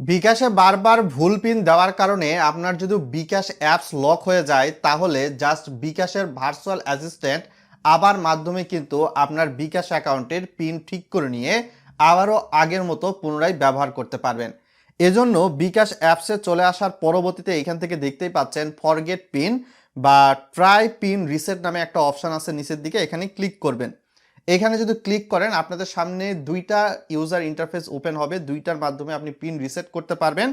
বিকাশে বারবার ভুল পিন দেওয়ার কারণে আপনার যদি বিকাশ অ্যাপস লক হয়ে যায়, তাহলে জাস্ট বিকাশের ভার্চুয়াল অ্যাসিস্ট্যান্ট আবার মাধ্যমে কিন্তু আপনার বিকাশ অ্যাকাউন্টের পিন ঠিক করে নিয়ে আবারও আগের মতো পুনরায় ব্যবহার করতে পারবেন। এজন্য বিকাশ অ্যাপসে চলে আসার পরবর্তীতে এখান থেকে দেখতেই পাচ্ছেন ফরগেট পিন বা ট্রাই পিন রিসেট নামে একটা অপশান আছে নিচের দিকে, এখানে ক্লিক করবেন। এখানে যদি ক্লিক করেন, আপনাদের সামনে দুইটা ইউজার ইন্টারফেস ওপেন হবে। দুইটার মাধ্যমে আপনি পিন রিসেট করতে পারবেন।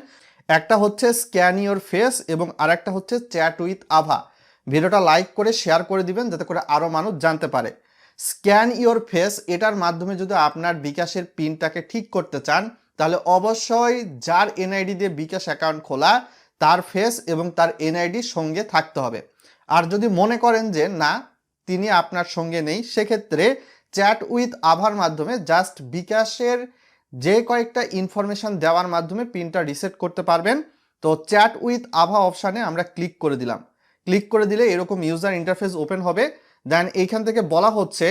একটা হচ্ছে স্ক্যান ইওর ফেস এবং আরেকটা হচ্ছে চ্যাট উইথ আভা ভিডিওটা লাইক করে শেয়ার করে দিবেন, যাতে করে আরও মানুষ জানতে পারে। স্ক্যান ইওর ফেস এটার মাধ্যমে যদি আপনার বিকাশের পিনটাকে ঠিক করতে চান, তাহলে অবশ্যই যার এনআইডি দিয়ে বিকাশ অ্যাকাউন্ট খোলা, তার ফেস এবং তার এনআইডি সঙ্গে থাকতে হবে। আর যদি মনে করেন যে, না, তিনি আপনার সঙ্গে নেই, সেক্ষেত্রে চ্যাট উইথ আভার মাধ্যমে জাস্ট বিকাশের যে কয়েকটা ইনফরমেশন দেওয়ার মাধ্যমে পিনটা রিসেট করতে পারবেন। তো চ্যাট উইথ আভা অপশানে আমরা ক্লিক করে দিলাম। ক্লিক করে দিলে এরকম ইউজার ইন্টারফেস ওপেন হবে। দেন এইখান থেকে বলা হচ্ছে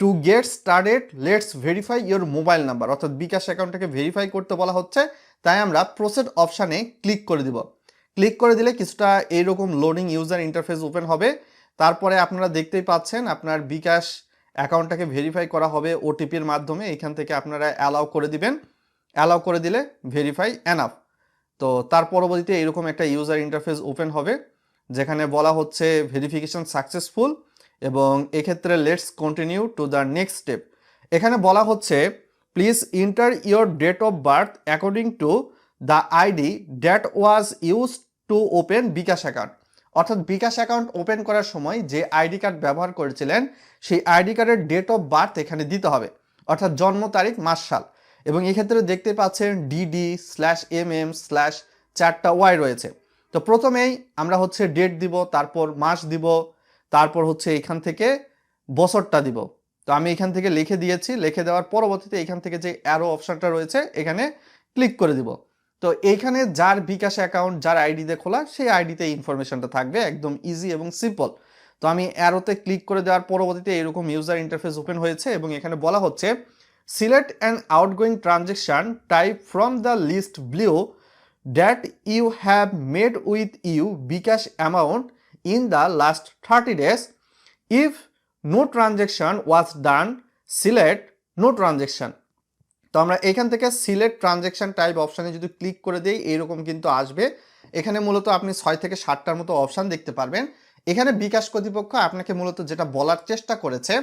to get started let's verify your mobile number অর্থাৎ বিকাশ অ্যাকাউন্টটাকে ভেরিফাই করতে বলা হচ্ছে। তাই আমরা প্রসেড অপশানে ক্লিক করে দিব। ক্লিক করে দিলে কিছুটা এইরকম লোডিং ইউজার ইন্টারফেস ওপেন হবে। তারপরে আপনারা দেখতেই পাচ্ছেন আপনার বিকাশ অ্যাকাউন্টটাকে ভেরিফাই করা হবে ওটিপির মাধ্যমে, এখান থেকে আপনারা অ্যালাউ করে দিবেন। অ্যালাউ করে দিলে ভেরিফাই অ্যানাফ তো তার পরবর্তীতে এরকম একটা ইউজার ইন্টারফেস ওপেন হবে, যেখানে বলা হচ্ছে ভেরিফিকেশন সাকসেসফুল এবং এক্ষেত্রে let's continue to the next step এখানে বলা হচ্ছে please enter your date of birth according to the ID that was use to open bKash account অর্থাৎ বিকাশ অ্যাকাউন্ট ওপেন করার সময় যে আইডি কার্ড ব্যবহার করেছিলেন, সেই আইডি কার্ডের ডেট অফ বার্থ এখানে দিতে হবে, অর্থাৎ জন্ম তারিখ, মাস, সাল। এবং এক্ষেত্রে দেখতে পাচ্ছেন DD slash M M slash চারটা ওয়াই রয়েছে। তো প্রথমেই আমরা হচ্ছে ডেট দিব, তারপর মাস দিব, তারপর হচ্ছে এখান থেকে বছরটা দিব। তো আমি এখান থেকে লিখে দিয়েছি, লিখে দেওয়ার পরবর্তীতে এখান থেকে যে অ্যারো অপশানটা রয়েছে, এখানে ক্লিক করে দিব। তো এইখানে যার বিকাশ অ্যাকাউন্ট যার আইডিতে খোলা, সেই আইডিতে ইনফরমেশনটা থাকবে, একদম ইজি এবং সিম্পল তো আমি অ্যারোতে ক্লিক করে দেওয়ার পরবর্তীতে এরকম ইউজার ইন্টারফেস ওপেন হয়েছে এবং এখানে বলা হচ্ছে select an outgoing transaction type from the list below that you have made with you bKash amount in the last thirty days if no transaction was done select no transaction তো আমরা এখান থেকে select transaction type অপশানে যদি click করে দিই এইরকম কিন্তু আসবে। এখানে মূলত আপনি ছয় থেকে সাতটার মতো অপশান দেখতে পারবেন। এখানে বিকাশ কর্তৃপক্ষ আপনাকে মূলত যেটা বলার চেষ্টা করেছে,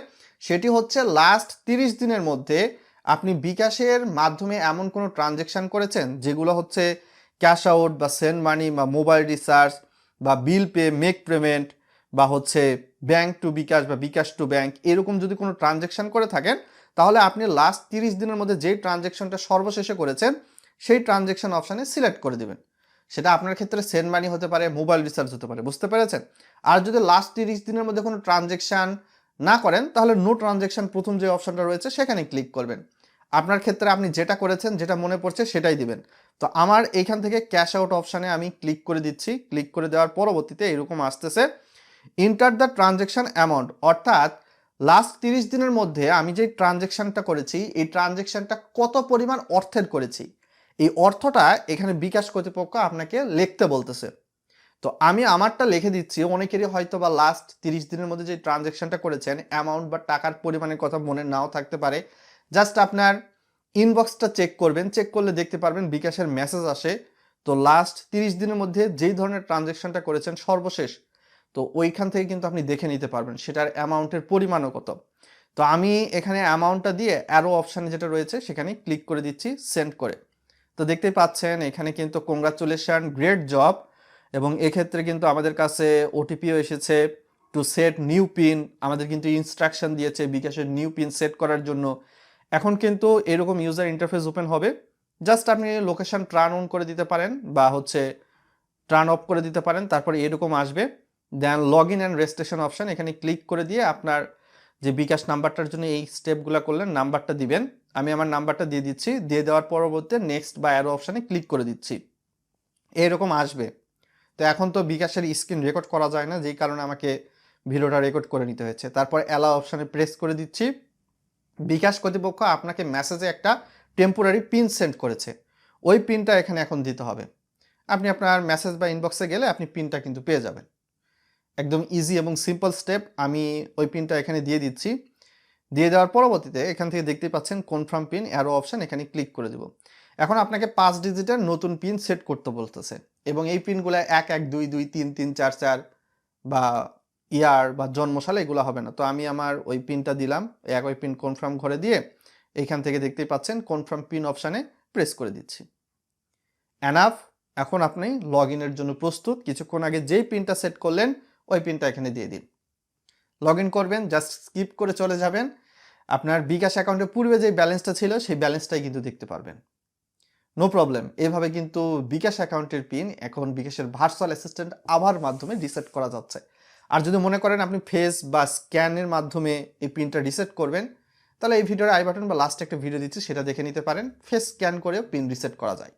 সেটি হচ্ছে লাস্ট তিরিশ দিনের মধ্যে আপনি বিকাশের মাধ্যমে এমন কোনো ট্রানজেকশন করেছেন, যেগুলো হচ্ছে ক্যাশ আউট বা সেন্ড মানি বা মোবাইল রিচার্জ বা বিল পে মেক পেমেন্ট বা হচ্ছে ব্যাংক টু বিকাশ বা বিকাশ টু ব্যাংক এরকম যদি কোনো ট্রানজেকশন করে থাকেন তাহলে আপনি লাস্ট তিরিশ দিনের মধ্যে যেই ট্রানজেকশনটা সর্বশেষে করেছেন, সেই ট্রানজেকশন অপশানে সিলেক্ট করে দিবেন। সেটা আপনার ক্ষেত্রে সেন্ড মানি হতে পারে মোবাইল রিচার্জ হতে পারে, বুঝতে পেরেছেন? আর যদি লাস্ট তিরিশ দিনের মধ্যে কোনো ট্রানজেকশান না করেন, তাহলে নো ট্রানজেকশন প্রথম যে অপশানটা রয়েছে, সেখানে ক্লিক করবেন। আপনার ক্ষেত্রে আপনি যেটা করেছেন, যেটা মনে পড়ছে, সেটাই দিবেন। তো আমার এইখান থেকে ক্যাশ আউট অপশানে আমি ক্লিক করে দিচ্ছি। ক্লিক করে দেওয়ার পরবর্তীতে এরকম আসতেছে ইন্টার দ্য ট্রানজেকশন অ্যামাউন্ট অর্থাৎ লাস্ট তিরিশ দিনের মধ্যে আমি যে ট্রানজেকশনটা করেছি, এই ট্রানজেকশনটা কত পরিমাণ অর্থের করেছি? এই অর্থটা এখানে বিকাশ কর্তৃপক্ষ আপনাকে লিখতে বলতেছে। তো আমি আমারটা লিখে দিচ্ছি, অনেকেরই হয়তো বা লাস্ট তিরিশ দিনের মধ্যে যে ট্রানজেকশনটা করেছেন অ্যামাউন্ট বা টাকার পরিমাণের কথা মনে নাও থাকতে পারে। জাস্ট আপনার ইনবক্সটা চেক করবেন চেক করলে দেখতে পারবেন বিকাশের মেসেজ আসে। তো লাস্ট তিরিশ দিনের মধ্যে যেই ধরনের ট্রানজেকশনটা করেছেন, সর্বশেষ তো ওইখান থেকে কিন্তু আপনি দেখে নিতে পারবেন সেটার অ্যামাউন্টের পরিমাণও কত। তো আমি এখানে অ্যামাউন্টটা দিয়ে অ্যারো অপশানে যেটা রয়েছে সেখানে ক্লিক করে দিচ্ছি সেন্ড করে। তো দেখতেই পাচ্ছেন এখানে কিন্তু কংগ্রাচুলেশন গ্রেট জব এবং এক্ষেত্রে কিন্তু আমাদের কাছে ওটিপিও এসেছে টু সেট নিউ পিন আমাদের কিন্তু ইনস্ট্রাকশন দিয়েছে বিকাশের নিউ পিন সেট করার জন্য। এখন কিন্তু এরকম ইউজার ইন্টারফেস ওপেন হবে। জাস্ট আপনি লোকেশন ট্রান অন করে দিতে পারেন বা হচ্ছে ট্রান অফ করে দিতে পারেন, তারপরে এরকম আসবে। Then log in and registration option এখানে ক্লিক করে দিয়ে আপনার যে বিকাশ নাম্বারটার জন্য এই স্টেপগুলো করলেন, নাম্বারটা দিবেন। আমি আমার নাম্বারটা দিয়ে দিচ্ছি। দিয়ে দেওয়ার পরবর্তীতে নেক্সট বা অ্যারো অপশানে ক্লিক করে দিচ্ছি। এরকম আসবে। তো এখন তো বিকাশের স্ক্রিন রেকর্ড করা যায় না, যেই কারণে আমাকে ভিডিওটা রেকর্ড করে নিতে হয়েছে। তারপর অ্যালা অপশানে প্রেস করে দিচ্ছি। বিকাশ কর্তৃপক্ষ আপনাকে মেসেজে একটা টেম্পোরারি পিন সেন্ড করেছে। ওই পিনটা এখানে এখন দিতে হবে। আপনি আপনার মেসেজ বা ইনবক্সে গেলে আপনি পিনটা কিন্তু পেয়ে যাবেন। একদম ইজি এবং সিম্পল স্টেপ আমি ওই পিনটা এখানে দিয়ে দিচ্ছি। দিয়ে দেওয়ার পরবর্তীতে এখান থেকে দেখতে পাচ্ছেন কনফার্ম পিন অ্যারো অপশান এখানে ক্লিক করে দেব। এখন আপনাকে পাঁচ ডিজিটের নতুন পিন সেট করতে বলতেছে এবং এই পিনগুলো এক এক, দুই দুই, তিন তিন, চার চার বা ইয়ার বা জন্মসাল এগুলো হবে না। তো আমি আমার ওই পিনটা দিলাম, এক ওই পিন কনফার্ম ঘরে দিয়ে এইখান থেকে দেখতেই পাচ্ছেন কনফার্ম পিন অপশানে প্রেস করে দিচ্ছি। অ্যানাফ এখন আপনি লগ জন্য প্রস্তুত। কিছুক্ষণ আগে যেই পিনটা সেট করলেন ওই পিনটা এখানে দিয়ে দিন। লগ ইন করবেন, জাস্ট স্কিপ করে চলে যাবেন। আপনার বিকাশ অ্যাকাউন্টে পূর্বে যে ব্যালেন্সটা ছিল, সেই ব্যালেন্সটাই কিন্তু দেখতে পারবেন। নো প্রবলেম, এভাবে কিন্তু বিকাশ অ্যাকাউন্টের পিন এখন বিকাশের ভার্চুয়াল অ্যাসিস্ট্যান্ট আবার মাধ্যমে রিসেট করা যাচ্ছে। আর যদি মনে করেন আপনি ফেস বা স্ক্যানের মাধ্যমে এই পিনটা রিসেট করবেন, তাহলে এই ভিডিওর আই বাটন বা লাস্ট একটা ভিডিও দিচ্ছি, সেটা দেখে নিতে পারেন। ফেস স্ক্যান করে পিন রিসেট করা যায়।